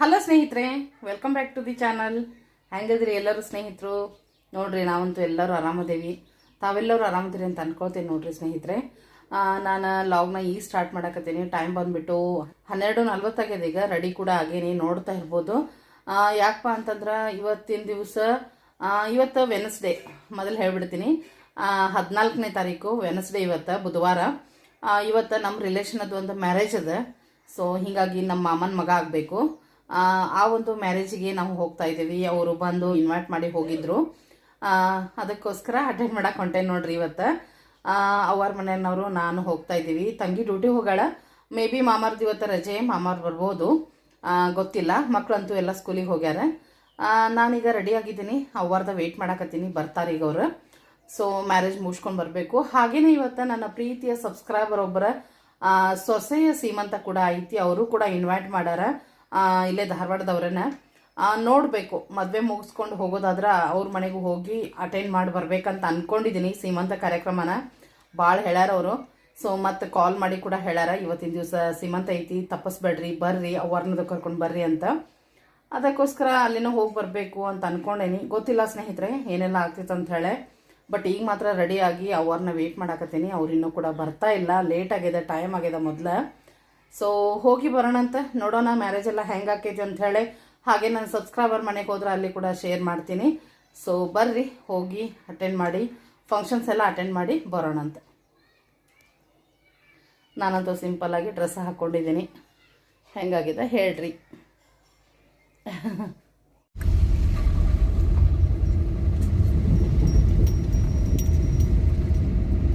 Hello ಸ್ನೇಹಿತರೆ welcome back to the channel ಹೆಂಗದ್ರಿ ಎಲ್ಲರೂ ಸ್ನೇಹಿತರು? ನೋಡ್ರಿ, ನಾವಂತೂ ಎಲ್ಲರೂ ಆರಾಮದೇವಿ. ತಾವೆಲ್ಲರೂ ಆರಾಮದಿರಿ ಅಂತ ಅನ್ಕೋತೀನಿ ನೋಡ್ರಿ ಸ್ನೇಹಿತರೆ. ನಾನು ಲಾಗ್ನ ಈಗ ಸ್ಟಾರ್ಟ್ ಮಾಡಕತ್ತೀನಿ. ಟೈಮ್ ಬಂದ್ಬಿಟ್ಟು ಹನ್ನೆರಡು ನಲ್ವತ್ತಾಗ್ಯದ ಈಗ ರೆಡಿ ಕೂಡ ಆಗೇನಿ, ನೋಡ್ತಾ ಇರ್ಬೋದು. ಯಾಕಪ್ಪ ಅಂತಂದ್ರೆ ಇವತ್ತಿನ ದಿವಸ ಇವತ್ತು ವೆನಸ್ಡೇ ಮೊದಲು ಹೇಳ್ಬಿಡ್ತೀನಿ. ಹದಿನಾಲ್ಕನೇ ತಾರೀಕು ವೆನಸ್ಡೇ ಇವತ್ತು, ಬುಧವಾರ. ಇವತ್ತು ನಮ್ಮ ರಿಲೇಷನದು ಒಂದು ಮ್ಯಾರೇಜ್ ಅದ. ಸೊ ಹೀಗಾಗಿ ನಮ್ಮ ಮಾಮನ ಮಗ ಆಗಬೇಕು. ಆ ಒಂದು ಮ್ಯಾರೇಜಿಗೆ ನಾವು ಹೋಗ್ತಾ ಇದ್ದೀವಿ. ಅವರು ಬಂದು ಇನ್ವೈಟ್ ಮಾಡಿ ಹೋಗಿದ್ರು. ಅದಕ್ಕೋಸ್ಕರ ಅಟೆಂಡ್ ಮಾಡಕ್ಕೆ ಹೊಂಟೆ ನೋಡ್ರಿ ಇವತ್ತು. ಅವ್ರ ಮನೆಯವರು, ನಾನು ಹೋಗ್ತಾ ಇದ್ದೀವಿ. ತಂಗಿ ಡ್ಯೂಟಿ ಹೋಗಾಳ. ಮೇ ಬಿ ಮಾಮಾರ್ದು ಇವತ್ತು ರಜೆ, ಮಾಮಾರ್ ಬರ್ಬೋದು. ಗೊತ್ತಿಲ್ಲ. ಮಕ್ಕಳಂತೂ ಎಲ್ಲ ಸ್ಕೂಲಿಗೆ ಹೋಗ್ಯಾರ. ನಾನೀಗ ರೆಡಿ ಆಗಿದ್ದೀನಿ. ಅವ್ರದ ವೆಯ್ಟ್ ಮಾಡಕತ್ತೀನಿ. ಬರ್ತಾರೆ ಈಗ ಅವರು. ಸೊ ಮ್ಯಾರೇಜ್ ಮುಗಿಸ್ಕೊಂಡು ಬರಬೇಕು. ಹಾಗೆಯೇ ಇವತ್ತು ನನ್ನ ಪ್ರೀತಿಯ ಸಬ್ಸ್ಕ್ರೈಬರ್ ಒಬ್ಬರ ಸೊಸೆಯ ಸೀಮಂತ ಕೂಡ ಐತಿ. ಅವರು ಕೂಡ ಇನ್ವೈಟ್ ಮಾಡ್ಯಾರ. ಇಲ್ಲೇ ಧಾರವಾಡದವ್ರನ್ನ. ನೋಡಬೇಕು. ಮದುವೆ ಮುಗಿಸ್ಕೊಂಡು ಹೋಗೋದಾದ್ರೆ ಅವ್ರ ಮನೆಗೂ ಹೋಗಿ ಅಟೆಂಡ್ ಮಾಡಿ ಬರ್ಬೇಕಂತ ಅನ್ಕೊಂಡಿದ್ದೀನಿ ಸೀಮಂತ ಕಾರ್ಯಕ್ರಮನ. ಭಾಳ ಹೇಳ್ಯಾರ ಅವರು. ಸೊ ಮತ್ತೆ ಕಾಲ್ ಮಾಡಿ ಕೂಡ ಹೇಳ್ಯಾರ, ಇವತ್ತಿನ ದಿವಸ ಸೀಮಂತ ಐತಿ, ತಪ್ಪಿಸ್ಬೇಡ್ರಿ, ಬರ್ರಿ ಅವ್ರನ್ನದ ಕರ್ಕೊಂಡು ಬರ್ರಿ ಅಂತ. ಅದಕ್ಕೋಸ್ಕರ ಅಲ್ಲಿನ ಹೋಗಿ ಬರಬೇಕು ಅಂತ ಅನ್ಕೊಂಡೇನಿ. ಗೊತ್ತಿಲ್ಲ ಸ್ನೇಹಿತರೆ, ಏನೆಲ್ಲ ಆಗ್ತಿತ್ತು ಅಂತ ಹೇಳಿ. ಬಟ್ ಈಗ ಮಾತ್ರ ರೆಡಿಯಾಗಿ ಅವರ್ನ ಅವ್ರನ್ನ ವೇಟ್ ಮಾಡಾಕತ್ತೀನಿ. ಅವ್ರು ಇನ್ನೂ ಕೂಡ ಬರ್ತಾ ಇಲ್ಲ. ಲೇಟ್ ಆಗಿದೆ ಟೈಮ್ ಆಗಿದೆ ಮೊದಲು. ಸೊ ಹೋಗಿ ಬರೋಣ ಅಂತ ನೋಡೋಣ ಮ್ಯಾರೇಜ್ ಎಲ್ಲ ಹೆಂಗೆ ಆಕೈತಿ ಅಂತ ಹೇಳಿ. ಹಾಗೆ ನಾನು ಸಬ್ಸ್ಕ್ರೈಬರ್ ಮನೆಗೆ ಹೋದ್ರೆ ಅಲ್ಲಿ ಕೂಡ ಶೇರ್ ಮಾಡ್ತೀನಿ. ಸೊ ಬರ್ರಿ, ಹೋಗಿ ಅಟೆಂಡ್ ಮಾಡಿ ಫಂಕ್ಷನ್ಸ್ ಎಲ್ಲ ಅಟೆಂಡ್ ಮಾಡಿ ಬರೋಣ ಅಂತ. ನಾನಂತೂ ಸಿಂಪಲ್ಲಾಗಿ ಡ್ರೆಸ್ ಹಾಕ್ಕೊಂಡಿದ್ದೀನಿ ಹೆಂಗಾಗಿದೆ ಹೇಳ್ರಿ.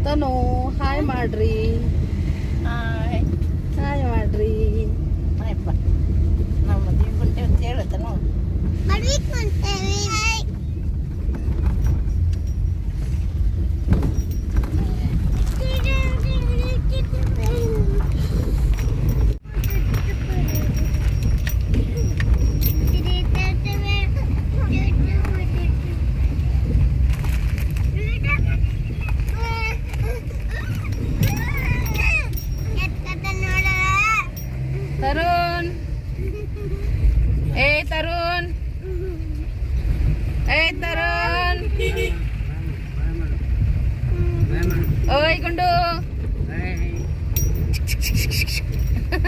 ತನು ಹಾಯ್ ಮಾಡ್ರಿ. ಹಾಯ್ ಮಾಡ್ರಿ. ನಮ್ಮ ಮದುವೆ ಅಂತ ಹೇಳುತ್ತೆ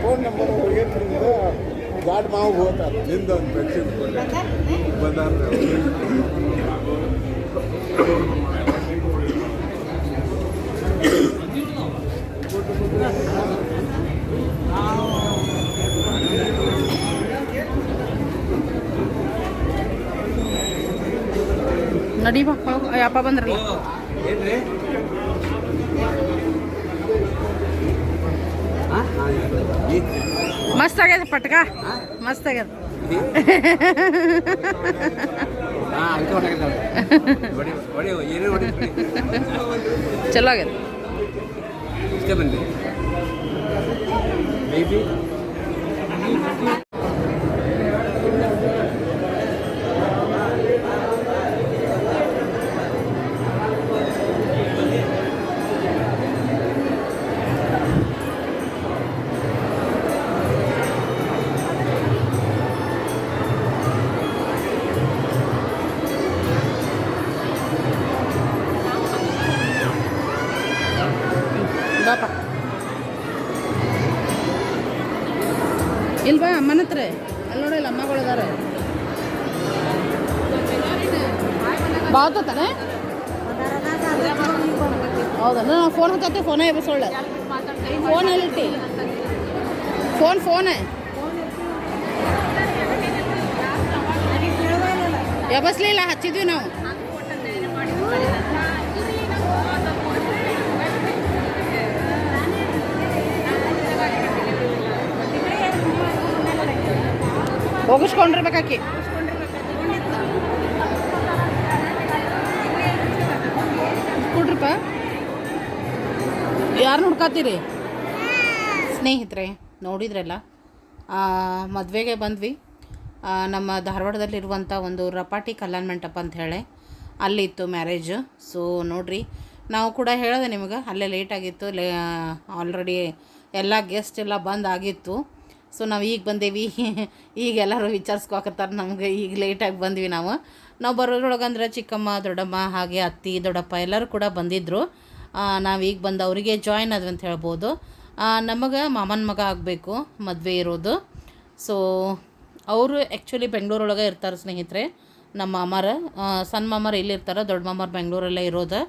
ಫೋನ್ ನಂಬರ್ ಹೋಗಿದ್ರಿಂದ ಗಾಡ್ ಮಾವು ಹೋಗ್ತಾರೆ ನಿಂದ ಒಂದು ಬೆಡ್ಶೀಟ್ ಬಂದಾರ ನಡಿ ಬಾ ಒಳಗ್- ಯಪ್ಪ ಬಂದ್ರಲ್ಲ. ಮಸ್ತ್ ಆಗ್ಯದ ಪಟ್ಕ? ಮಸ್ತ್ ಆಗ್ಯದ. ಚಲೋ ಆಗ್ಯದ. ಬಾತತಾನೆ ಹೌದಾ? ನಾನು ಫೋನ್ ಹತ್ತತ್ತೆ ಫೋನೇ ಎಬ್ಬಿಸೋಳ ಫೋನಲ್ಲಿ ಇಟ್ಟಿ. ಫೋನ್ ಫೋನೇ ಎಬ್ಬಸ್ಲಿಲ್ಲ ಹಚ್ಚಿದ್ವಿ ನಾವು. ಹೋಗಿಸ್ಕೊಂಡಿರ್ಬೇಕಾಕಿ ಯಾರು ನೋಡ್ಕೋತೀರಿ ಸ್ನೇಹಿತರೆ, ನೋಡಿದ್ರಲ್ಲ ಮದುವೆಗೆ ಬಂದ್ವಿ. ನಮ್ಮ ಧಾರವಾಡದಲ್ಲಿರುವಂಥ ಒಂದು ರಪಾಟಿ ಕಲ್ಯಾಣ ಮಂಟಪ ಅಂತ ಹೇಳಿ ಅಲ್ಲಿ ಇತ್ತು ಮ್ಯಾರೇಜ್. ಸೊ ನೋಡ್ರಿ, ನಾವು ಕೂಡ ಹೇಳಿದೆ ನಿಮಗೆ, ಅಲ್ಲೇ ಲೇಟ್ ಆಗಿತ್ತು, ಲೇ ಆಲ್ರೆಡಿ ಎಲ್ಲ ಗೆಸ್ಟ್ ಎಲ್ಲ ಬಂದ್ ಆಗಿತ್ತು. ಸೊ ನಾವು ಈಗ ಬಂದೇವಿ. ಈಗ ಎಲ್ಲರೂ ವಿಚಾರಿಸ್ಕೊಕತ್ತಾರೆ ನಮ್ಗೆ, ಈಗ ಲೇಟಾಗಿ ಬಂದ್ವಿ ನಾವು. ನಾವು ಬರೋದ್ರೊಳಗಂದ್ರೆ ಚಿಕ್ಕಮ್ಮ, ದೊಡ್ಡಮ್ಮ, ಹಾಗೆ ಅತ್ತಿ, ದೊಡ್ಡಪ್ಪ ಎಲ್ಲರೂ ಕೂಡ ಬಂದಿದ್ದರು ನಾವು ಈಗ ಬಂದು ಅವರಿಗೆ ಜಾಯ್ನ್ ಆದ್ವಿ ಅಂತ ಹೇಳ್ಬೋದು. ನಮಗೆ ಮಾಮನ ಮಗ ಆಗಬೇಕು, ಮದುವೆ ಇರೋದು. ಸೊ ಅವರು ಆ್ಯಕ್ಚುಲಿ ಬೆಂಗಳೂರೊಳಗೆ ಇರ್ತಾರೆ ಸ್ನೇಹಿತರೆ ನಮ್ಮ ಮಾಮಾರ. ಸಣ್ಣ ಮಾಮಾರ ಇಲ್ಲಿರ್ತಾರೆ ದೊಡ್ಡ ಮಾಮಾರ ಬೆಂಗಳೂರಲ್ಲೇ ಇರೋದು.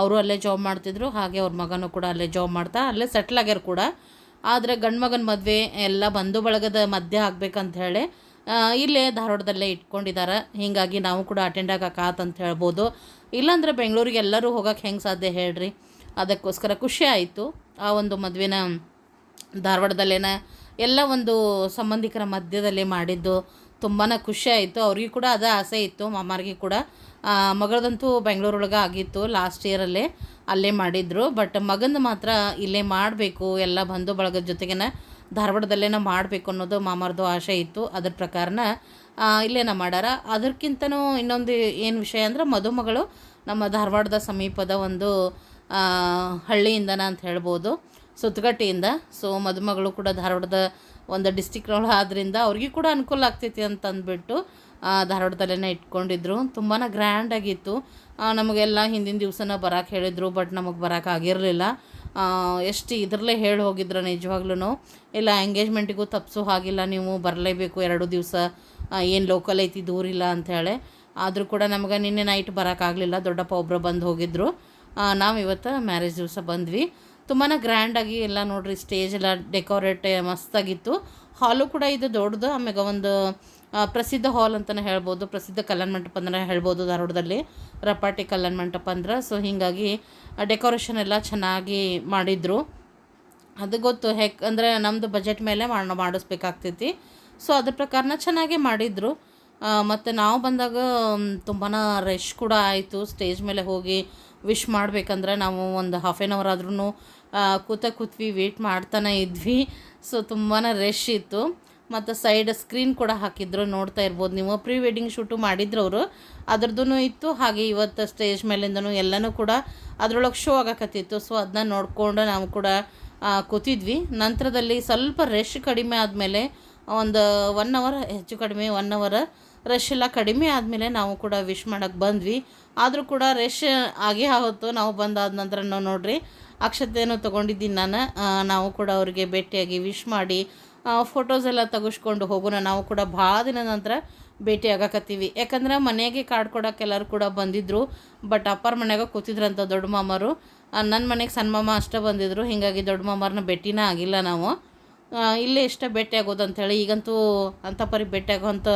ಅವರು ಅಲ್ಲೇ ಜಾಬ್ ಮಾಡ್ತಿದ್ರು, ಹಾಗೆ ಅವ್ರ ಮಗನೂ ಕೂಡ ಅಲ್ಲೇ ಜಾಬ್ ಮಾಡ್ತಾ, ಅಲ್ಲೇ ಸೆಟ್ಲ್ ಆಗ್ಯಾರ ಕೂಡ. ಆದರೆ ಗಂಡು ಮಗನ ಮದುವೆ ಎಲ್ಲ ಬಂಧು ಬಳಗದ ಮಧ್ಯೆ ಆಗ್ಬೇಕಂತ ಹೇಳಿ ಇಲ್ಲೇ ಧಾರವಾಡದಲ್ಲೇ ಇಟ್ಕೊಂಡಿದ್ದಾರೆ ಹೀಗಾಗಿ ನಾವು ಕೂಡ ಅಟೆಂಡ್ ಆಗಕ್ಕೆ ಅಂತ ಹೇಳ್ಬೋದು. ಇಲ್ಲಾಂದರೆ ಬೆಂಗಳೂರಿಗೆ ಎಲ್ಲರೂ ಹೋಗೋಕ್ಕೆ ಹೆಂಗೆ ಸಾಧ್ಯ ಹೇಳ್ರಿ? ಅದಕ್ಕೋಸ್ಕರ ಖುಷಿ ಆಯಿತು. ಆ ಒಂದು ಮದುವೆನ ಧಾರವಾಡದಲ್ಲೇನ ಎಲ್ಲ ಒಂದು ಸಂಬಂಧಿಕರ ಮಧ್ಯದಲ್ಲಿ ಮಾಡಿದ್ದು ತುಂಬಾ ಖುಷಿ ಆಯಿತು. ಅವ್ರಿಗೂ ಕೂಡ ಅದೇ ಆಸೆ ಇತ್ತು. ಮಾಮಾರಿಗೆ ಕೂಡ. ಮಗಳದಂತೂ ಬೆಂಗಳೂರೊಳಗೆ ಆಗಿತ್ತು ಲಾಸ್ಟ್ ಇಯರಲ್ಲೇ ಅಲ್ಲೇ ಮಾಡಿದ್ರು. ಬಟ್ ಮಗಂದು ಮಾತ್ರ ಇಲ್ಲೇ ಮಾಡಬೇಕು. ಎಲ್ಲ ಬಂಧು ಬಳಗದ ಜೊತೆಗೇನ ಧಾರವಾಡದಲ್ಲೇನ ಮಾಡಬೇಕು ಅನ್ನೋದು ಮಾಮಾರ್ದು ಆಶೆ ಇತ್ತು. ಅದ್ರ ಪ್ರಕಾರನ ಇಲ್ಲೇನ ಮಾಡ್ಯಾರ ಅದಕ್ಕಿಂತನೂ ಇನ್ನೊಂದು ಏನು ವಿಷಯ ಅಂದ್ರೆ ಮದುಮಗಳು ನಮ್ಮ ಧಾರವಾಡದ ಸಮೀಪದ ಒಂದು ಹಳ್ಳಿಯಿಂದನ ಅಂತ ಹೇಳ್ಬೋದು ಸುತ್ತಗಟ್ಟಿಯಿಂದ. ಸೊ ಮದುಮಗಳು ಕೂಡ ಧಾರವಾಡದ ಒಂದು ಡಿಸ್ಟಿಕ್ನೊಳ ಆದ್ದರಿಂದ ಅವ್ರಿಗೆ ಕೂಡ ಅನುಕೂಲ ಆಗ್ತೈತಿ ಅಂತ ಅಂದ್ಬಿಟ್ಟು ಆ, ಧಾರವಾಡದಲ್ಲೇ ಇಟ್ಕೊಂಡಿದ್ರು. ತುಂಬಾ ಗ್ರ್ಯಾಂಡಾಗಿತ್ತು. ನಮಗೆಲ್ಲ ಹಿಂದಿನ ದಿವಸನ ಬರೋಕೆ ಹೇಳಿದರು ಬಟ್ ನಮಗೆ ಬರೋಕ್ಕಾಗಿರಲಿಲ್ಲ ಎಷ್ಟು ಇದರಲ್ಲೇ ಹೇಳಿ ಹೋಗಿದ್ರು ನಿಜವಾಗ್ಲೂ ಇಲ್ಲ ಎಂಗೇಜ್ಮೆಂಟಿಗೂ ತಪ್ಪಿಸು ಹಾಗಿಲ್ಲ, ನೀವು ಬರಲೇಬೇಕು ಎರಡು ದಿವಸ ಏನು ಲೋಕಲ್ ಐತಿ ದೂರಿಲ್ಲ ಅಂಥೇಳಿ ಆದರೂ ಕೂಡ ನಮಗೆ ನಿನ್ನೆ ನೈಟ್ ಬರೋಕ್ಕಾಗಲಿಲ್ಲ, ದೊಡ್ಡಪ್ಪ ಒಬ್ಬರು ಬಂದು ಹೋಗಿದ್ದರು ನಾವು ಇವತ್ತು ಮ್ಯಾರೇಜ್ ದಿವಸ ಬಂದ್ವಿ. ತುಂಬಾ ಗ್ರ್ಯಾಂಡಾಗಿ ಎಲ್ಲ ನೋಡ್ರಿ ಸ್ಟೇಜ್ ಎಲ್ಲ ಡೆಕೋರೇಟ್ ಮಸ್ತಾಗಿತ್ತು. ಹಾಲು ಕೂಡ ಇದು ದೊಡ್ಡದು ಆಮೇಲೆ ಒಂದು ಪ್ರಸಿದ್ಧ ಹಾಲ್ ಅಂತಲೇ ಹೇಳ್ಬೋದು, ಪ್ರಸಿದ್ಧ ಕಲ್ಯಾಣ ಮಂಟಪ ಅಂದ್ರೆ ಹೇಳ್ಬೋದು ಧಾರವಾಡದಲ್ಲಿ. ರಪಾಟಿ ಕಲ್ಯಾಣ ಮಂಟಪ ಅಂದ್ರೆ. ಸೊ ಹೀಗಾಗಿ ಡೆಕೋರೇಷನ್ ಎಲ್ಲ ಚೆನ್ನಾಗಿ ಮಾಡಿದರು. ಅದು ಗೊತ್ತು, ಹೆಕ್, ಅಂದರೆ ನಮ್ಮದು ಬಜೆಟ್ ಮೇಲೆ ಮಾಡ, ಮಾಡಿಸ್ಬೇಕಾಗ್ತೈತಿ. ಸೊ ಅದ್ರ ಪ್ರಕಾರನ ಚೆನ್ನಾಗೇ ಮಾಡಿದರು. ಮತ್ತು ನಾವು ಬಂದಾಗ ತುಂಬಾ ರಶ್ ಕೂಡ ಆಯಿತು. ಸ್ಟೇಜ್ ಮೇಲೆ ಹೋಗಿ ವಿಶ್ ಮಾಡಬೇಕಂದ್ರೆ ನಾವು ಒಂದು ಹಾಫ್ ಆ್ಯನ್ ಅವರ್ ಆದ್ರೂ ಕೂತ ಕೂತ್ವಿ ವೇಟ್ ಮಾಡ್ತಾನೆ ಇದ್ವಿ. ಸೊ ತುಂಬಾ ರಶ್ ಇತ್ತು. ಮತ್ತು ಸೈಡ್ ಸ್ಕ್ರೀನ್ ಕೂಡ ಹಾಕಿದ್ರು, ನೋಡ್ತಾ ಇರ್ಬೋದು. ನೀವು ಪ್ರೀ ವೆಡ್ಡಿಂಗ್ ಶೂಟು ಮಾಡಿದ್ರು ಅವರು ಅದ್ರದ್ದು ಇತ್ತು. ಹಾಗೆ ಇವತ್ತು ಸ್ಟೇಜ್ ಮೇಲಿಂದನು ಎಲ್ಲನೂ ಕೂಡ ಅದರೊಳಗೆ ಶೋ ಆಗಕತ್ತಿತ್ತು. ಸೊ ಅದನ್ನ ನೋಡ್ಕೊಂಡು ನಾವು ಕೂಡ ಕೂತಿದ್ವಿ. ನಂತರದಲ್ಲಿ ಸ್ವಲ್ಪ ರಶ್ ಕಡಿಮೆ ಆದಮೇಲೆ, ಒಂದು ಒನ್ ಅವರ್ ಹೆಚ್ಚು ಕಡಿಮೆ ಒನ್ ಅವರ್ ರಶ್ ಎಲ್ಲ ಕಡಿಮೆ ಆದಮೇಲೆ ನಾವು ಕೂಡ ವಿಶ್ ಮಾಡೋಕ್ಕೆ ಬಂದ್ವಿ. ಆದರೂ ಕೂಡ ರಶ್ ಆಗೇ ಆಗುತ್ತು ನಾವು ಬಂದಾದ ನಂತರ ನೋಡ್ರಿ ಅಕ್ಷತೆಯನ್ನು ತೊಗೊಂಡಿದ್ದೀನಿ ನಾನು. ನಾವು ಕೂಡ ಅವರಿಗೆ ಭೇಟಿಯಾಗಿ ವಿಶ್ ಮಾಡಿ ಫೋಟೋಸ್ ಎಲ್ಲ ತೆಗೆಸ್ಕೊಂಡು ಹೋಗೋಣ ನಾವು ಕೂಡ ಭಾಳ ದಿನ ನಂತರ ಭೇಟಿ ಆಗಕತ್ತೀವಿ. ಯಾಕಂದ್ರೆ ಮನೆಗೆ ಕಾರ್ಡ್ ಕೊಡೋಕೆ ಎಲ್ಲರೂ ಕೂಡ ಬಂದಿದ್ದರು ಬಟ್ ಅಪ್ಪರ ಮನೆಗೆ ಕೂತಿದ್ರಂತ ದೊಡ್ಡ ಮಾಮರು. ನನ್ನ ಮನೆಗೆ ಸಣ್ಣ ಮಾಮ ಅಷ್ಟೇ ಬಂದಿದ್ದರು ಹೀಗಾಗಿ ದೊಡ್ಡ ಮಾಮರನ್ನ ಭೇಟಿನೇ ಆಗಿಲ್ಲ ನಾವು. ಇಲ್ಲೇ ಇಷ್ಟ ಭೇಟಿ ಆಗೋದು ಅಂಥೇಳಿ ಈಗಂತೂ ಅಂಥ ಪರಿ ಭೇಟಿ ಆಗೋವಂಥ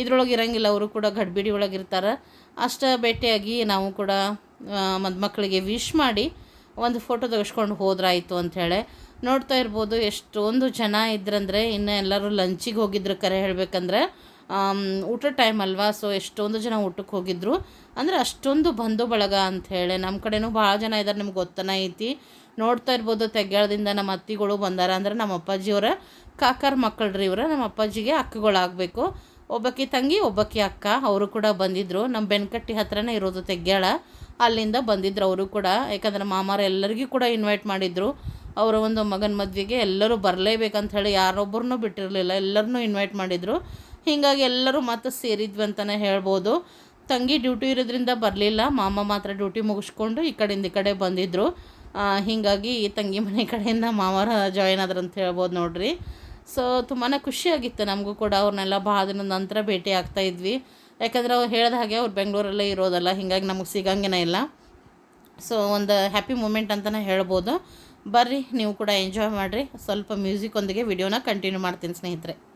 ಇದ್ರೊಳಗೆ ಇರಂಗಿಲ್ಲ. ಅವರು ಕೂಡ ಗಡ್ಬಿಡಿ ಒಳಗೆ ಇರ್ತಾರೆ. ಅಷ್ಟ ಭೇಟಿಯಾಗಿ ನಾವು ಕೂಡ ಮದುಮಕ್ಕಳಿಗೆ ವಿಶ್ ಮಾಡಿ ಒಂದು ಫೋಟೋ ತೆಗೆಸ್ಕೊಂಡು ಹೋದ್ರಾಯಿತು ಅಂಥೇಳಿ ನೋಡ್ತಾ ಇರ್ಬೋದು ಎಷ್ಟೊಂದು ಜನ ಇದ್ರಂದರೆ, ಇನ್ನು ಎಲ್ಲರೂ ಲಂಚಿಗೆ ಹೋಗಿದ್ರು ಕರೆ ಹೇಳಬೇಕಂದ್ರೆ ಊಟ ಟೈಮ್ ಅಲ್ವಾ? ಸೊ ಎಷ್ಟೊಂದು ಜನ ಊಟಕ್ಕೆ ಹೋಗಿದ್ರು. ಅಂದರೆ ಅಷ್ಟೊಂದು ಬಂಧು ಬಳಗ ಅಂತ ಹೇಳಿ ನಮ್ಮ ಕಡೆನೂ ಭಾಳ ಜನ ಇದ್ದಾರೆ ನಿಮ್ಗೆ ಗೊತ್ತನ ಐತಿ. ನೋಡ್ತಾ ಇರ್ಬೋದು ತೆಗ್ಯಾಳದಿಂದ ನಮ್ಮ ಅತ್ತಿಗಳು ಬಂದಾರ. ಅಂದ್ರೆ ನಮ್ಮ ಅಪ್ಪಾಜಿಯವರ ಕಾಕರ ಮಕ್ಕಳ್ರಿ ಇವರ. ನಮ್ಮ ಅಪ್ಪಾಜಿಗೆ ಅಕ್ಕಗಳಾಗಬೇಕು ಒಬ್ಬಕ್ಕಿ ತಂಗಿ ಒಬ್ಬಕ್ಕಿ ಅಕ್ಕ, ಅವರು ಕೂಡ ಬಂದಿದ್ದರು ನಮ್ಮ ಬೆನ್ಕಟ್ಟಿ ಹತ್ರನೇ ಇರೋದು ತೆಗ್ಯಾಳ. ಅಲ್ಲಿಂದ ಬಂದಿದ್ರು ಅವರು ಕೂಡ. ಯಾಕಂದ್ರೆ ಮಾಮಾರ ಎಲ್ಲರಿಗೂ ಕೂಡ ಇನ್ವೈಟ್ ಮಾಡಿದ್ರು. ಅವರ ಒಂದು ಮಗನ ಮದುವೆಗೆ ಎಲ್ಲರೂ ಬರಲೇಬೇಕಂತ ಹೇಳಿ ಯಾರೊಬ್ಬರನ್ನೂ ಬಿಟ್ಟಿರಲಿಲ್ಲ. ಎಲ್ಲರನ್ನೂ ಇನ್ವೈಟ್ ಮಾಡಿದರು. ಹೀಗಾಗಿ ಎಲ್ಲರೂ ಮತ್ತೆ ಸೇರಿದ್ವಿ ಅಂತಲೇ ಹೇಳ್ಬೋದು. ತಂಗಿ ಡ್ಯೂಟಿ ಇರೋದ್ರಿಂದ ಬರಲಿಲ್ಲ. ಮಾಮ ಮಾತ್ರ ಡ್ಯೂಟಿ ಮುಗಿಸ್ಕೊಂಡು ಈ ಕಡೆಯಿಂದ ಈ ಕಡೆ ಬಂದಿದ್ದರು ಹೀಗಾಗಿ ತಂಗಿ ಮನೆ ಕಡೆಯಿಂದ ಮಾಮರ ಜಾಯಿನ್ ಆದ್ರು ಅಂತ ಹೇಳ್ಬೋದು ನೋಡ್ರಿ. ಸೊ ತುಂಬಾ ಖುಷಿಯಾಗಿತ್ತು ನಮಗೂ ಕೂಡ ಅವ್ರನ್ನೆಲ್ಲ ಭಾಳ ದಿನದ ನಂತರ ಭೇಟಿ ಆಗ್ತಾ ಇದ್ವಿ. ಯಾಕಂದರೆ ಅವ್ರು ಹೇಳಿದ ಹಾಗೆ ಅವ್ರು ಬೆಂಗಳೂರಲ್ಲೇ ಇರೋದಲ್ಲ, ಹೀಗಾಗಿ ನಮಗೆ ಸಿಗಂಗೇನೇ ಇಲ್ಲ. ಸೊ ಒಂದು ಹ್ಯಾಪಿ ಮೂಮೆಂಟ್ ಅಂತಲೇ ಹೇಳ್ಬೋದು. ಬರ್ರಿ ನೀವು ಕೂಡ ಎಂಜಾಯ್ ಮಾಡಿರಿ. ಸ್ವಲ್ಪ ಮ್ಯೂಸಿಕ್ ಒಂದಿಗೆ ವಿಡಿಯೋನ ಕಂಟಿನ್ಯೂ ಮಾಡ್ತೀನಿ ಸ್ನೇಹಿತರೆ.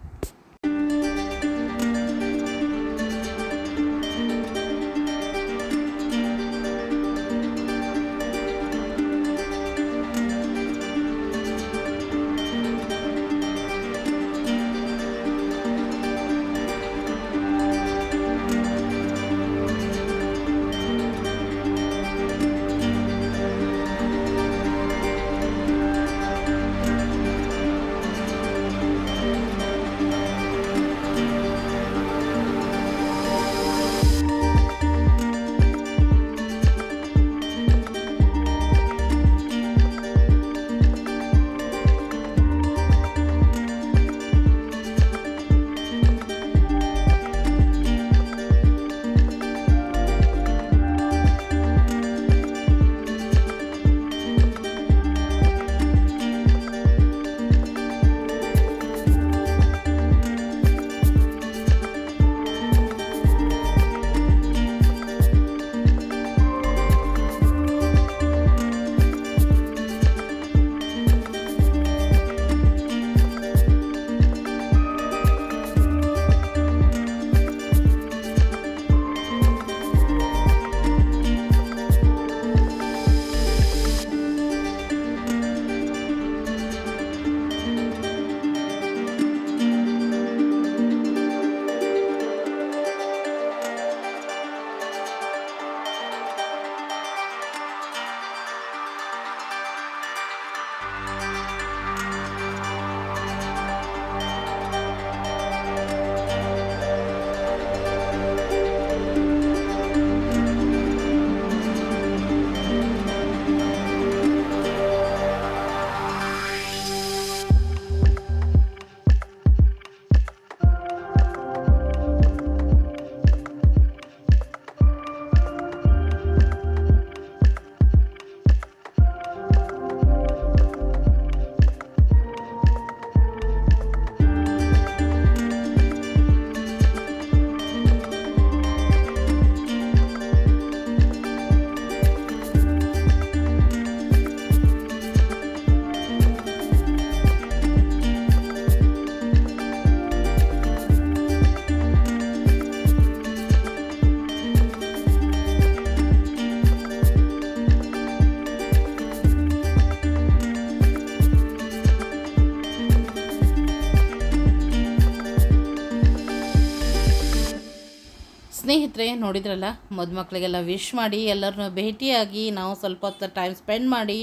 ಸ್ನೇಹಿತರೆ, ನೋಡಿದ್ರಲ್ಲ? ಮದುಮಕ್ಳಿಗೆಲ್ಲ ವಿಶ್ ಮಾಡಿ, ಎಲ್ಲರನ್ನೂ ಭೇಟಿಯಾಗಿ ನಾವು ಸ್ವಲ್ಪ ಹೊತ್ತು ಟೈಮ್ ಸ್ಪೆಂಡ್ ಮಾಡಿ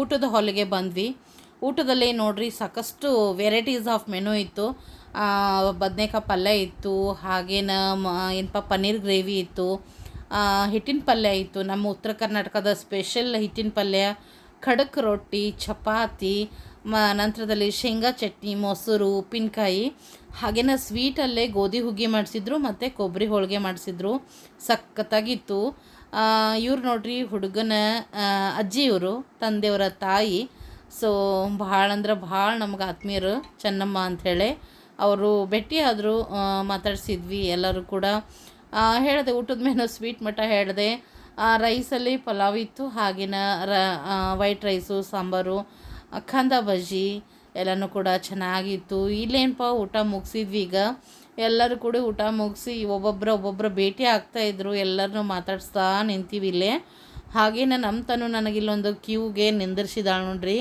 ಊಟದ ಹಾಲಿಗೆ ಬಂದ್ವಿ. ಊಟದಲ್ಲಿ ನೋಡ್ರಿ, ಸಾಕಷ್ಟು ವೆರೈಟೀಸ್ ಆಫ್ ಮೆನು ಇತ್ತು. ಬದನೇಕಾಯಿ ಪಲ್ಯ ಇತ್ತು, ಹಾಗೇನ ಏನಪ್ಪ, ಪನ್ನೀರ್ ಗ್ರೇವಿ ಇತ್ತು. ಹಿಟ್ಟಿನ ಪಲ್ಯ ಇತ್ತು. ನಮ್ಮ ಉತ್ತರ ಕರ್ನಾಟಕದ ಸ್ಪೆಷಲ್ ಹಿಟ್ಟಿನ ಪಲ್ಯ, ಖಡಕ್ ರೊಟ್ಟಿ, ಚಪಾತಿ ಮ, ನಂತರದಲ್ಲಿ ಶೇಂಗಾ ಚಟ್ನಿ, ಮೊಸರು, ಉಪ್ಪಿನಕಾಯಿ, ಹಾಗೇನ ಸ್ವೀಟಲ್ಲೇ ಗೋಧಿ ಹುಗ್ಗಿ ಮಾಡಿಸಿದ್ರು ಮತ್ತು ಕೊಬ್ಬರಿ ಹೋಳಿಗೆ ಮಾಡಿಸಿದ್ರು. ಸಖತ್ತಾಗಿತ್ತು. ಇವ್ರು ನೋಡ್ರಿ ಹುಡುಗನ ಅಜ್ಜಿಯವರು ತಂದೆಯವರ ತಾಯಿ. ಸೊ ಭಾಳ ಅಂದ್ರೆ ಭಾಳ ನಮ್ಗೆ ಆತ್ಮೀಯರು ಚೆನ್ನಮ್ಮ ಅಂಥೇಳಿ ಅವರು ಭೇಟಿ ಆದರು ಮಾತಾಡ್ಸಿದ್ವಿ ಎಲ್ಲರೂ ಕೂಡ. ಹೇಳಿದೆ ಊಟದ ಮೇಲೆ ಸ್ವೀಟ್ ಮಠ ಹೇಳಿದೆ. ರೈಸಲ್ಲಿ ಪಲಾವ್ ಇತ್ತು ಹಾಗೆಯೇ ರ ವೈಟ್ ರೈಸು ಸಾಂಬಾರು ಖಂದ ಬಜ್ಜಿ ಎಲ್ಲನೂ ಕೂಡ ಚೆನ್ನಾಗಿತ್ತು. ಇಲ್ಲೇನಪ್ಪ, ಊಟ ಮುಗಿಸಿದ್ವಿ ಈಗ. ಎಲ್ಲರೂ ಕೂಡ ಊಟ ಮುಗಿಸಿ ಒಬ್ಬೊಬ್ಬರ ಒಬ್ಬೊಬ್ಬರ ಭೇಟಿ ಆಗ್ತಾಯಿದ್ರು ಎಲ್ಲರನ್ನೂ ಮಾತಾಡಿಸ್ತಾ ನಿಂತೀವಿ ಇಲ್ಲೇ. ಹಾಗೇನೆ ನಮ್ಮ ತನು ನನಗೆ ಇಲ್ಲೊಂದು ಕ್ಯೂಗೆ ನಿಂದಿರ್ಸಿದಾಳು ನೋಡ್ರಿ.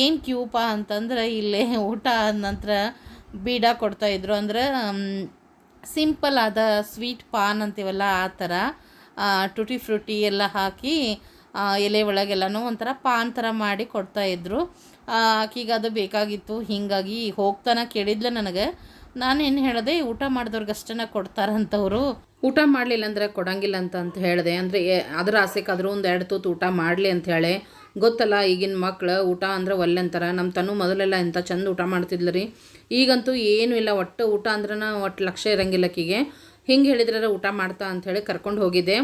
ಏನು ಕ್ಯೂಪ ಅಂತಂದ್ರೆ ಇಲ್ಲೇ ಊಟ ಆದ ನಂತರ ಬೀಡ ಕೊಡ್ತಾಯಿದ್ರು ಅಂದ್ರೆ ಸಿಂಪಲ್ ಆದ ಸ್ವೀಟ್ ಪಾನ್ ಅಂತೀವಲ್ಲ ಆ ಥರ ಟುಟಿ ಫ್ರೂಟಿ ಎಲ್ಲ ಹಾಕಿ ಎಲೆ ಒಳಗೆಲ್ಲನೂ ಒಂಥರ ಪಾನ್ ಥರ ಮಾಡಿ ಕೊಡ್ತಾಯಿದ್ರು ಆಕಿಗೆ ಅದು ಬೇಕಾಗಿತ್ತು, ಹೀಗಾಗಿ ಹೋಗ್ತಾನೆ ಕೇಳಿದ್ಲ ನನಗೆ. ನಾನೇನು ಹೇಳಿದೆ ಊಟ ಮಾಡಿದವ್ರಿಗಷ್ಟೇ ಕೊಡ್ತಾರಂಥವ್ರು ಊಟ ಮಾಡಲಿಲ್ಲ ಅಂದರೆ ಕೊಡಂಗಿಲ್ಲ ಅಂತ ಅಂತ ಹೇಳಿದೆ. ಅಂದರೆ ಅದ್ರ ಆಸೆಕಾದ್ರೂ ಒಂದು ಎರಡು ತೂತು ಊಟ ಮಾಡಲಿ ಅಂತ ಹೇಳಿ. ಗೊತ್ತಲ್ಲ, ಈಗಿನ ಮಕ್ಕಳು ಊಟ ಅಂದ್ರೆ ಒಲ್ಲೆ ಅಂತಾರೆ. ನಮ್ಮ ತನು ಮೊದಲೆಲ್ಲ ಎಂಥ ಚಂದ ಊಟ ಮಾಡ್ತಿದ್ಲು ರೀ. ಈಗಂತೂ ಏನೂ ಇಲ್ಲ, ಒಟ್ಟು ಊಟ ಅಂದ್ರೆ ಒಟ್ಟು ಲಕ್ಷ್ಯ ಇರಂಗಿಲ್ಲ ಆಕಿಗೆ. ಹಿಂಗೆ ಹೇಳಿದ್ರೆ ಊಟ ಮಾಡ್ತಾ ಅಂಥೇಳಿ ಕರ್ಕೊಂಡು ಹೋಗಿದ್ದೆ.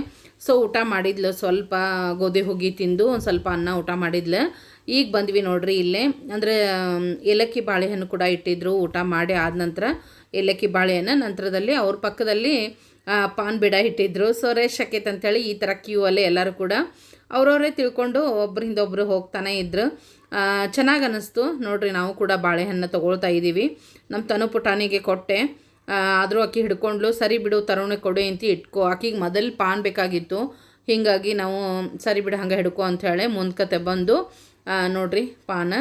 ಸೊ ಊಟ ಮಾಡಿದ್ಲು. ಸ್ವಲ್ಪ ಗೋಧಿ ಹುಗ್ಗಿ ತಿಂದು ಒಂದು ಸ್ವಲ್ಪ ಅನ್ನ ಊಟ ಮಾಡಿದ್ಲು. ಈಗ ಬಂದ್ವಿ ನೋಡ್ರಿ ಇಲ್ಲೇ. ಅಂದರೆ ಏಲಕ್ಕಿ ಬಾಳೆಹಣ್ಣು ಕೂಡ ಇಟ್ಟಿದ್ರು ಊಟ ಮಾಡಿ ಆದ ನಂತರ. ಏಲಕ್ಕಿ ಬಾಳೆಹಣ್ಣು ನಂತರದಲ್ಲಿ ಅವ್ರ ಪಕ್ಕದಲ್ಲಿ ಪಾನ್ ಬಿಡ ಇಟ್ಟಿದ್ರು. ಸೊ ರೇಷ್ ಆಕೈತೆ ಅಂಥೇಳಿ ಈ ಥರ ಕ್ಯೂ ಅಲ್ಲಿ ಎಲ್ಲರೂ ಕೂಡ ಅವರವರೇ ತಿಳ್ಕೊಂಡು ಒಬ್ಬರಿಂದ ಒಬ್ಬರು ಹೋಗ್ತಾನೆ ಇದ್ರು. ಚೆನ್ನಾಗಿ ಅನ್ನಿಸ್ತು ನೋಡ್ರಿ ನಾವು ಕೂಡ ಬಾಳೆಹಣ್ಣು ತೊಗೊಳ್ತಾ ಇದ್ದೀವಿ ನಮ್ಮ ತನು ಪುಟಾಣಿಗೆ ಕೊಟ್ಟೆ. ಆದರೂ ಅಕ್ಕಿ ಹಿಡ್ಕೊಂಡ್ಲು, ಸರಿ ಬಿಡು, ತರೋಣೆ ಕೊಡು ಅಂತ ಇಟ್ಕೋ. ಆಕಿಗೆ ಮೊದಲು ಪಾನ್ ಬೇಕಾಗಿತ್ತು. ಹೀಗಾಗಿ ನಾವು, ಸರಿ ಬಿಡು, ಹಂಗೆ ಹಿಡ್ಕೊ ಅಂಥೇಳಿ ಮುಂದ್ಕತೆ ಬಂದು ನೋಡ್ರಿ ಪಾನ.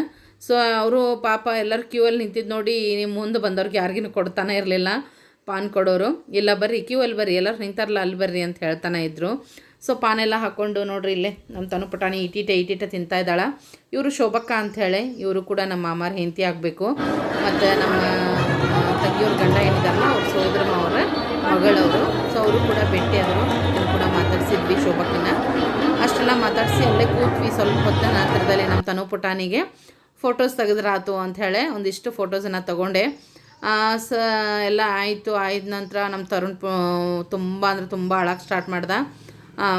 ಸೊ ಅವರು ಪಾಪ ಎಲ್ಲರೂ ಕ್ಯೂ ಅಲ್ಲಿ ನಿಂತಿದ್ದು ನೋಡಿ ನಿಮ್ಮ ಮುಂದೆ ಬಂದವ್ರಿಗೆ ಯಾರಿಗೂ ಕೊಡ್ತಾನೆ ಇರಲಿಲ್ಲ ಪಾನ್ ಕೊಡೋರು. ಇಲ್ಲ ಬರ್ರಿ ಕ್ಯೂ ಅಲ್ಲಿ ಬರ್ರಿ, ಎಲ್ಲರೂ ನಿಂತಾರಲ್ಲ, ಅಲ್ಲಿ ಬರ್ರಿ ಅಂತ ಹೇಳ್ತಾನೆ ಇದ್ರು. ಸೊ ಪಾನೆಲ್ಲ ಹಾಕ್ಕೊಂಡು ನೋಡ್ರಿ ಇಲ್ಲೇ ನಮ್ಮ ತನು ಪುಟಾಣಿ ಇಟೀಟ ಇಟೀಟ ತಿಂತಾ ಇದ್ದಾಳೆ. ಇವರು ಶೋಭಕ್ಕ ಅಂಥೇಳಿ ಇವರು ಕೂಡ ನಮ್ಮ ಮಾಮಾರ ಹೆಂಡತಿ ಆಗಬೇಕು. ಮತ್ತು ನಮ್ಮ ತಂಗಿಯವ್ರ ಗಂಡ ಏನಿದಾರಲ್ಲ, ಅವ್ರ ಸೋದರ ಅವರ ಮಗಳವರು. ಸೊ ಅವರು ಕೂಡ ಭೇಟಿಯಾದರು ಅವ್ರು ಕೂಡ ಮಾತಾಡಿಸಿದ್ವಿ ಶೋಭಕ್ಕನ ಅಷ್ಟೆಲ್ಲ ಮಾತಾಡಿಸಿ ಅಲ್ಲೇ ಕೂತ್ವಿ. ಸ್ವಲ್ಪ ಹೊತ್ತ ನಂತರದಲ್ಲಿ ನಮ್ಮ ತನು ಪುಟಾನಿಗೆ ಫೋಟೋಸ್ ತೆಗೆದ್ರಾತು ಅಂಥೇಳಿ ಒಂದಿಷ್ಟು ಫೋಟೋಸನ್ನು ತೊಗೊಂಡೆ. ಸ, ಎಲ್ಲ ಆಯಿತು. ಆಯ್ದ ನಂತರ ನಮ್ಮ ತರುಣ್ ತುಂಬ ಅಂದ್ರೆ ತುಂಬ ಅಳಕ್ಕೆ ಸ್ಟಾರ್ಟ್ ಮಾಡ್ದೆ.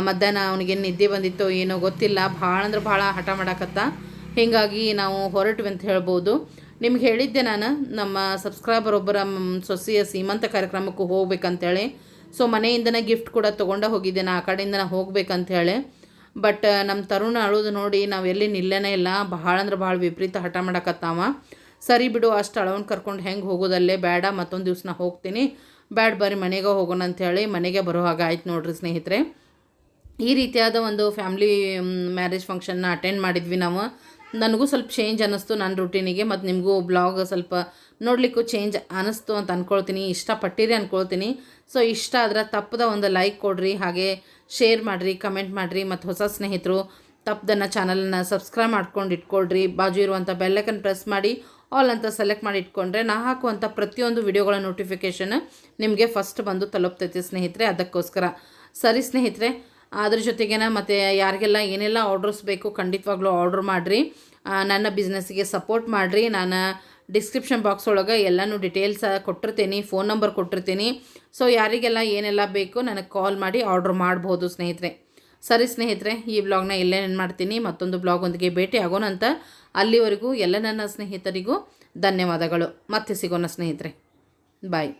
ಮಧ್ಯಾಹ್ನ ಅವ್ನಿಗೇನು ನಿದ್ದೆ ಬಂದಿತ್ತು ಏನೋ ಗೊತ್ತಿಲ್ಲ. ಭಾಳ ಅಂದ್ರೆ ಭಾಳ ಹಠ ಮಾಡಾಕತ್ತ. ಹೀಗಾಗಿ ನಾವು ಹೊರಟ್ವಿ ಅಂತ ಹೇಳ್ಬೋದು. ನಿಮ್ಗೆ ಹೇಳಿದ್ದೆ ನಾನು, ನಮ್ಮ ಸಬ್ಸ್ಕ್ರೈಬರ್ ಒಬ್ಬರ ಸೊಸೆಯ ಸೀಮಂತ ಕಾರ್ಯಕ್ರಮಕ್ಕೂ ಹೋಗ್ಬೇಕಂತೇಳಿ. ಸೊ ಮನೆಯಿಂದನೇ ಗಿಫ್ಟ್ ಕೂಡ ತೊಗೊಂಡ ಹೋಗಿದ್ದೆ. ನಾ ಆ ಕಡೆಯಿಂದ ಹೋಗ್ಬೇಕಂತೇಳಿ. ಬಟ್ ನಮ್ಮ ತರುಣ ಅಳೋದು ನೋಡಿ, ನಾವು ಎಲ್ಲಿ ನಿಲ್ಲೇನೇ ಇಲ್ಲ. ಭಾಳ ಅಂದ್ರೆ ಭಾಳ ವಿಪರೀತ ಹಠ ಮಾಡಕತ್ತಾವ. ಸರಿ ಬಿಡು, ಅಷ್ಟು ಅಳವನ್ ಕರ್ಕೊಂಡು ಹೆಂಗೆ ಹೋಗೋದಲ್ಲೇ? ಬೇಡ, ಮತ್ತೊಂದು ದಿವ್ಸ ಹೋಗ್ತೀನಿ. ಬ್ಯಾಡ್ ಬರಿ ಮನೆಗೆ ಹೋಗೋಣ ಅಂಥೇಳಿ ಮನೆಗೆ ಬರೋ ಹಾಗೆ ಆಯ್ತು ನೋಡ್ರಿ ಸ್ನೇಹಿತರೆ. ಈ ರೀತಿಯಾದ ಒಂದು ಫ್ಯಾಮ್ಲಿ ಮ್ಯಾರೇಜ್ ಫಂಕ್ಷನ್ನ ಅಟೆಂಡ್ ಮಾಡಿದ್ವಿ ನಾವು. ನನಗೂ ಸ್ವಲ್ಪ ಚೇಂಜ್ ಅನ್ನಿಸ್ತು ನನ್ನ ರುಟೀನಿಗೆ ಮತ್ತು ನಿಮಗೂ ಬ್ಲಾಗ್ ಸ್ವಲ್ಪ ನೋಡಲಿಕ್ಕೂ ಚೇಂಜ್ ಅನ್ನಿಸ್ತು ಅಂತ ಅಂದ್ಕೊಳ್ತೀನಿ ಇಷ್ಟಪಟ್ಟಿರಿ ಅಂದ್ಕೊಳ್ತೀನಿ ಸೊ ಇಷ್ಟ ಆದ್ರೆ ತಪ್ಪದ ಒಂದು ಲೈಕ್ ಕೊಡ್ರಿ, ಹಾಗೆ ಶೇರ್ ಮಾಡಿರಿ ಕಮೆಂಟ್ ಮಾಡಿರಿ, ಮತ್ತು ಹೊಸ ಸ್ನೇಹಿತರು, ತಪ್ಪದನ್ನು ಚಾನಲನ್ನು ಸಬ್ಸ್ಕ್ರೈಬ್ ಮಾಡ್ಕೊಂಡು ಇಟ್ಕೊಳ್ರಿ. ಬಾಜು ಇರುವಂಥ ಬೆಲ್ಲೈಕನ್ ಪ್ರೆಸ್ ಮಾಡಿ ಆಲ್ ಅಂತ ಸೆಲೆಕ್ಟ್ ಮಾಡಿ ಇಟ್ಕೊಂಡ್ರೆ ನಾ ಹಾಕುವಂಥ ಪ್ರತಿಯೊಂದು ವಿಡಿಯೋಗಳ ನೋಟಿಫಿಕೇಷನ್ ನಿಮಗೆ ಫಸ್ಟ್ ಬಂದು ತಲುಪ್ತೈತಿ ಸ್ನೇಹಿತರೆ. ಅದಕ್ಕೋಸ್ಕರ. ಸರಿ ಸ್ನೇಹಿತರೆ ಅದ್ರ ಜೊತೆಗೇನ ಮತ್ತು ಯಾರಿಗೆಲ್ಲ ಏನೆಲ್ಲ ಆರ್ಡರ್ಸ್ ಬೇಕು ಖಂಡಿತವಾಗ್ಲೂ ಆರ್ಡ್ರ್ ಮಾಡಿರಿ. ನನ್ನ ಬಿಸ್ನೆಸ್ಗೆ ಸಪೋರ್ಟ್ ಮಾಡಿರಿ. ನಾನು ಡಿಸ್ಕ್ರಿಪ್ಷನ್ ಬಾಕ್ಸ್ ಒಳಗೆ ಎಲ್ಲನೂ ಡಿಟೇಲ್ಸ್ ಕೊಟ್ಟಿರ್ತೀನಿ ಫೋನ್ ನಂಬರ್ ಕೊಟ್ಟಿರ್ತೀನಿ. ಸೊ ಯಾರಿಗೆಲ್ಲ ಏನೆಲ್ಲ ಬೇಕು ನನಗೆ ಕಾಲ್ ಮಾಡಿ ಆರ್ಡ್ರ್ ಮಾಡ್ಬೋದು ಸ್ನೇಹಿತರೆ. ಸರಿ ಸ್ನೇಹಿತರೆ, ಈ ಬ್ಲಾಗ್ನ ಇಲ್ಲೇ ಏನು ಮಾಡ್ತೀನಿ. ಮತ್ತೊಂದು ಬ್ಲಾಗ್ ಒಂದಿಗೆ ಭೇಟಿ ಆಗೋಣ ಅಂತ ಅಲ್ಲಿವರೆಗೂ ಎಲ್ಲ ನನ್ನ ಸ್ನೇಹಿತರಿಗೂ ಧನ್ಯವಾದಗಳು. ಮತ್ತೆ ಸಿಗೋಣ ಸ್ನೇಹಿತರೆ. ಬಾಯ್